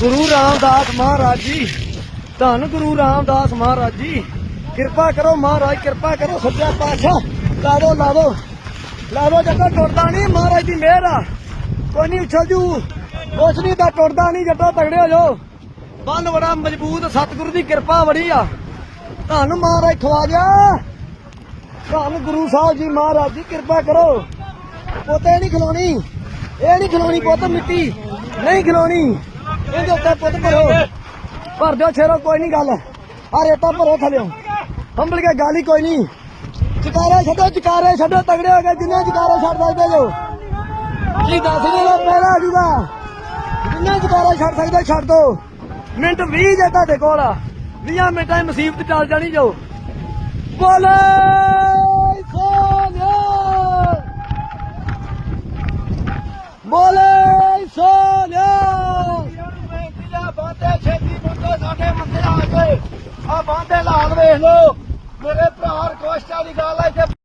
ਗੁਰੂ ਰਾਮਦਾਸ ਮਹਾਰਾਜ ਜੀ, ਧੰਨ ਗੁਰੂ ਰਾਮਦਾਸ ਮਹਾਰਾਜ ਜੀ। ਕਿਰਪਾ ਕਰੋ ਮਹਾਰਾਜ, ਕਿਰਪਾ ਕਰੋ ਸੱਚਾ ਪਾਤਸ਼ਾਹ। ਲਾ ਦੋ ਲਾ ਜੱਟਾ, ਟੁੱਟਦਾ ਨਹੀਂ ਮਹਾਰਾਜ ਦੀ ਮਿਹਰ ਆ। ਕੋਈ ਨਹੀਂ ਉਛਲ ਜੂ। ਕੁਛ ਨਹੀਂ ਤਾਂ ਟੁੱਟਦਾ ਨਹੀਂ ਜੱਟਾ ਤਗੜੇ ਹੋ ਜਾਓ। ਬੰਨ ਬੜਾ ਮਜ਼ਬੂਤ ਸਤਿਗੁਰੂ ਦੀ ਕਿਰਪਾ ਬੜੀ ਆ। ਧੰਨ ਮਹਾਰਾਜ, ਖਵਾ ਖਵਾਜਾ ਧੰਨ ਗੁਰੂ ਸਾਹਿਬ ਜੀ ਮਹਾਰਾਜ ਜੀ, ਕਿਰਪਾ ਕਰੋ। ਪੋਤੇ ਨਹੀਂ ਖਲੋਣੀ, ਇਹ ਨਹੀਂ ਖਲੋਣੀ ਪੁੱਤ ਮਿੱਟੀ। ਨਹੀਂ ਖਲੋਣੀ। ਇਹਦੇ ਉੱਤੇ ਪੁੱਤ ਭਰੋ। ਭਰ ਦਿਓ ਛੇਰੋ ਕੋਈ ਨਹੀਂ ਗੱਲ। ਆ ਰੇਤਾ ਭਰੋ ਥਲਿਓ ਹੰਬਲ ਕੇ ਗਾਲੀ ਕੋਈ ਨਹੀਂ। ਚਕਾਰੇ ਛੱਡੋ ਚਕਾਰੇ ਛੱਡੋ, ਤਗੜੇ ਹੋ ਗਏ ਜਿੰਨੇ ਚਕਾਰੇ ਛੱਡ ਸਕਦੇ ਜੋ। ਕੀ ਦੱਸ ਦੇ ਪਹਿਲਾ ਆ ਜੂਗਾ। ਜਿੰਨੇ ਚਕਾਰੇ ਛੱਡ ਸਕਦੇ, ਛੱਡ ਦੋ। ਮਿੰਟ 20 ਜੇ ਤੁਹਾਡੇ ਕੋਲ 20 ਮਿੰਟਾਂ 'ਚ ਮੁਸੀਬਤ ਚੱਲ ਜਾਣੀ ਜੋ। ਬੋਲੇ ਸੋਨਿਆ ਬੋਲੇ ਸੋਨਿਆ ਆ ਬਾਂਦੇ ਲਾਲ ਵੇਖ ਲੋ ਮੇਰੇ ਭਰਾ ਰਿਕਵੈਸਟ ਵਾਲੀ ਗੱਲ ਹੈ ਕਿ